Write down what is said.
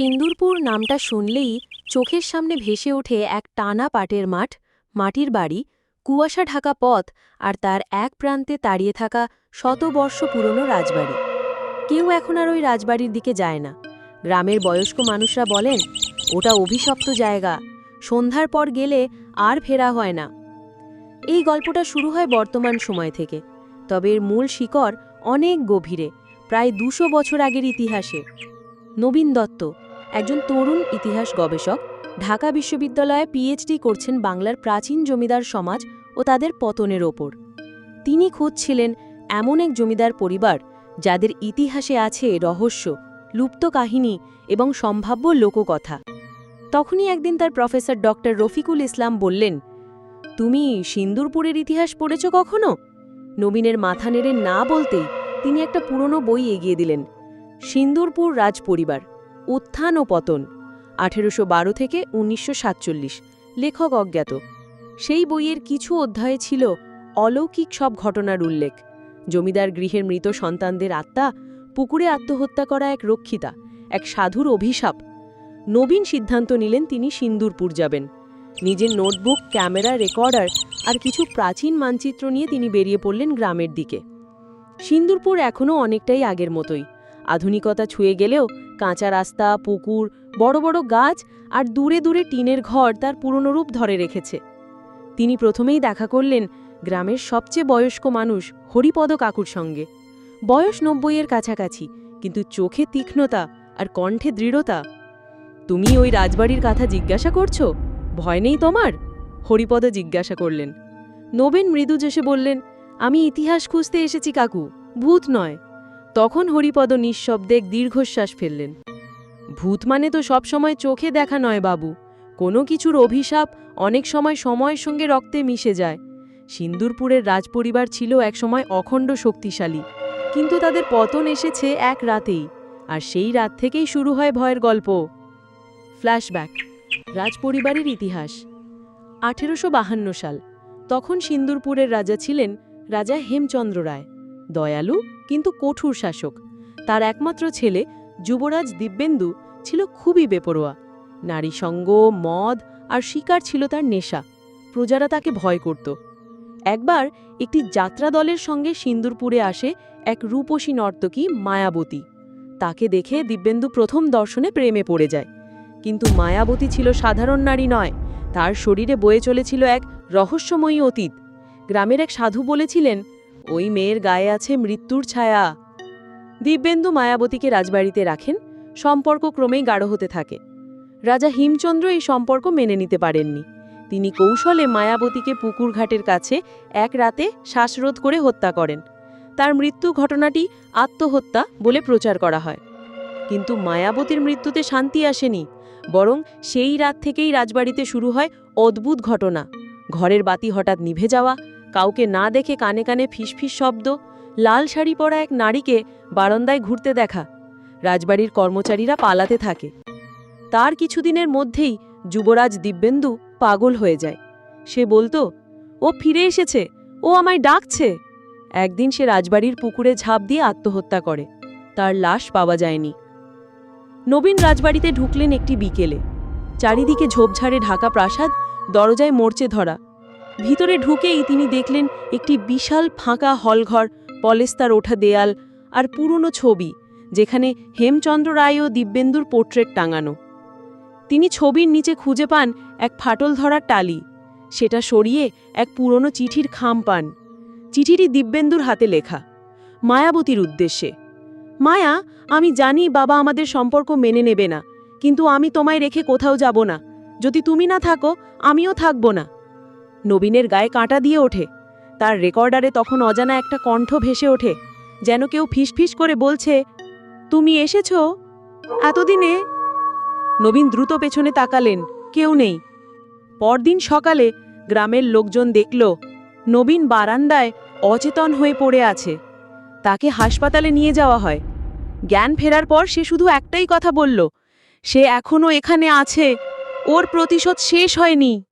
সিন্দুরপুর নামটা শুনলেই চোখের সামনে ভেসে ওঠে এক টানা পাটের মাঠ, মাটির বাড়ি, কুয়াশা ঢাকা পথ আর তার এক প্রান্তে তাড়িয়ে থাকা শতবর্ষ পুরনো রাজবাড়ি। কেউ এখন আর ওই রাজবাড়ির দিকে যায় না। গ্রামের বয়স্ক মানুষরা বলেন, ওটা অভিশপ্ত জায়গা। সন্ধ্যার পর গেলে আর ফেরা হয় না। এই গল্পটা শুরু হয় বর্তমান সময় থেকে। তবে এর মূল শিকড় অনেক গভীরে, প্রায় দুশো বছর আগের ইতিহাসে। নবীন দত্ত একজন তরুণ ইতিহাস গবেষক, ঢাকা বিশ্ববিদ্যালয়ে পিএইচডি করছেন বাংলার প্রাচীন জমিদার সমাজ ও তাদের পতনের ওপর। তিনি খুঁজছিলেন এমন এক জমিদার পরিবার যাদের ইতিহাসে আছে রহস্য, লুপ্ত কাহিনী এবং সম্ভাব্য লোককথা। তখনই একদিন তার প্রফেসর ডক্টর রফিকুল ইসলাম বললেন, তুমি সিন্দুরপুরের ইতিহাস পড়েছ কখনো? নবীনের মাথা নেড়ে না বলতেই তিনি একটা পুরনো বই এগিয়ে দিলেন, সিন্দুরপুর রাজপরিবার উত্থান ও পতন, আঠেরোশো বারো থেকে উনিশশো সাতচল্লিশ। লেখক অজ্ঞাত। সেই বইয়ের কিছু অধ্যায়ে ছিল অলৌকিক সব ঘটনার উল্লেখ। জমিদার গৃহের মৃত সন্তানদের আত্মা, পুকুরে আত্মহত্যা করা এক রক্ষিতা, এক সাধুর অভিশাপ। নবীন সিদ্ধান্ত নিলেন তিনি সিন্দুরপুর যাবেন। নিজের নোটবুক, ক্যামেরা, রেকর্ডার আর কিছু প্রাচীন মানচিত্র নিয়ে তিনি বেরিয়ে পড়লেন গ্রামের দিকে। সিন্দুরপুর এখনও অনেকটাই আগের মতোই। আধুনিকতা ছুঁয়ে গেলেও কাঁচা রাস্তা, পুকুর, বড় বড় গাছ আর দূরে দূরে টিনের ঘর তার পুরনো রূপ ধরে রেখেছে। তিনি প্রথমেই দেখা করলেন গ্রামের সবচেয়ে বয়স্ক মানুষ হরিপদ কাকুর সঙ্গে। বয়স নব্বইয়ের কাছাকাছি, কিন্তু চোখে তীক্ষ্ণতা আর কণ্ঠে দৃঢ়তা। তুমি ওই রাজবাড়ির কথা জিজ্ঞাসা করছ? ভয় নেই তোমার? হরিপদ জিজ্ঞাসা করলেন। নবেন মৃদু যেসে বললেন, আমি ইতিহাস খুঁজতে এসেছি কাকু, ভূত নয়। তখন হরিপদ নিঃশব্দে দীর্ঘশ্বাস ফেললেন। ভূত মানে তো সবসময় চোখে দেখা নয় বাবু। কোনো কিছুর অভিশাপ অনেক সময় সময়ের সঙ্গে রক্তে মিশে যায়। সিন্দুরপুরের রাজপরিবার ছিল একসময় অখণ্ড শক্তিশালী। কিন্তু তাদের পতন এসেছে এক রাতেই, আর সেই রাত থেকেই শুরু হয় ভয়ের গল্প। ফ্ল্যাশব্যাক, রাজপরিবারের ইতিহাস। আঠেরোশো সাল, তখন সিন্দুরপুরের রাজা ছিলেন রাজা হেমচন্দ্র রায়। দয়ালু, কিন্তু কঠোর শাসক। তার একমাত্র ছেলে যুবরাজ দিব্যেন্দু ছিল খুবই বেপরোয়া। নারী সঙ্গ, মদ আর শিকার ছিল তার নেশা। প্রজারা তাকে ভয় করত। একবার একটি যাত্রা দলের সঙ্গে সিন্দুরপুরে আসে এক রূপসী নর্তকী মায়াবতী। তাকে দেখে দিব্যেন্দু প্রথম দর্শনে প্রেমে পড়ে যায়। কিন্তু মায়াবতী ছিল সাধারণ নারী নয়, তার শরীরে বয়ে চলেছিল এক রহস্যময়ী অতীত। গ্রামের এক সাধু বলেছিলেন ওই মেয়ের গায়ে আছে মৃত্যুর ছায়া। দিব্যেন্দু মায়াবতীকে রাজবাড়িতে রাখেন, সম্পর্ক ক্রমেই গাঢ় হতে থাকে। রাজা হিমচন্দ্র এই সম্পর্ক মেনে নিতে পারেননি। তিনি কৌশলে মায়াবতীকে পুকুরঘাটের কাছে এক রাতে শ্বাসরোধ করে হত্যা করেন। তার মৃত্যু ঘটনাটি আত্মহত্যা বলে প্রচার করা হয়। কিন্তু মায়াবতীর মৃত্যুতে শান্তি আসেনি, বরং সেই রাত থেকেই রাজবাড়িতে শুরু হয় অদ্ভুত ঘটনা। ঘরের বাতি হঠাৎ নিভে যাওয়া কাউকে না দেখে কানে কানে ফিসফিস শব্দ, লাল শাড়ি পরা এক নারীকে বারান্দায় ঘুরতে দেখা। রাজবাড়ির কর্মচারীরা পালাতে থাকে। তার কিছুদিনের মধ্যেই যুবরাজ দিব্যেন্দু পাগল হয়ে যায়। সে বলতো, ও ফিরে এসেছে, ও আমায় ডাকছে। একদিন সে রাজবাড়ির পুকুরে ঝাঁপ দিয়ে আত্মহত্যা করে। তার লাশ পাওয়া যায়নি। নবীন রাজবাড়িতে ঢুকলেন একটি বিকেলে। চারিদিকে ঝোপঝাড়ে ঢাকা প্রাসাদ, দরজায় মরচে ধরা। ভিতরে ঢুকেই তিনি দেখলেন একটি বিশাল ফাঁকা হলঘর, পলেস্তার ওঠা দেয়াল আর পুরনো ছবি, যেখানে হেমচন্দ্র রায় ও দিব্যেন্দুর পোর্ট্রেট টাঙানো। তিনি ছবির নিচে খুঁজে পান এক ফাটল ধরার টালি। সেটা সরিয়ে এক পুরনো চিঠির খাম পান। চিঠিটি দিব্যেন্দুর হাতে লেখা, মায়াবতীর উদ্দেশ্যে। মায়া, আমি জানি বাবা আমাদের সম্পর্ক মেনে নেবে না, কিন্তু আমি তোমায় রেখে কোথাও যাব না। যদি তুমি না থাকো, আমিও থাকব না। নবীনের গায়ে কাঁটা দিয়ে ওঠে। তার রেকর্ডারে তখন অজানা একটা কণ্ঠ ভেসে ওঠে, যেন কেউ ফিসফিস করে বলছে, তুমি এসেছ? এতদিনে? নবীন দ্রুত পেছনে তাকালেন, কেউ নেই। পরদিন সকালে গ্রামের লোকজন দেখল, নবীন বারান্দায় অচেতন হয়ে পড়ে আছে। তাকে হাসপাতালে নিয়ে যাওয়া হয়। জ্ঞান ফেরার পর সে শুধু একটাই কথা বলল, সে এখনও এখানে আছে। ওর প্রতিশোধ শেষ হয়নি।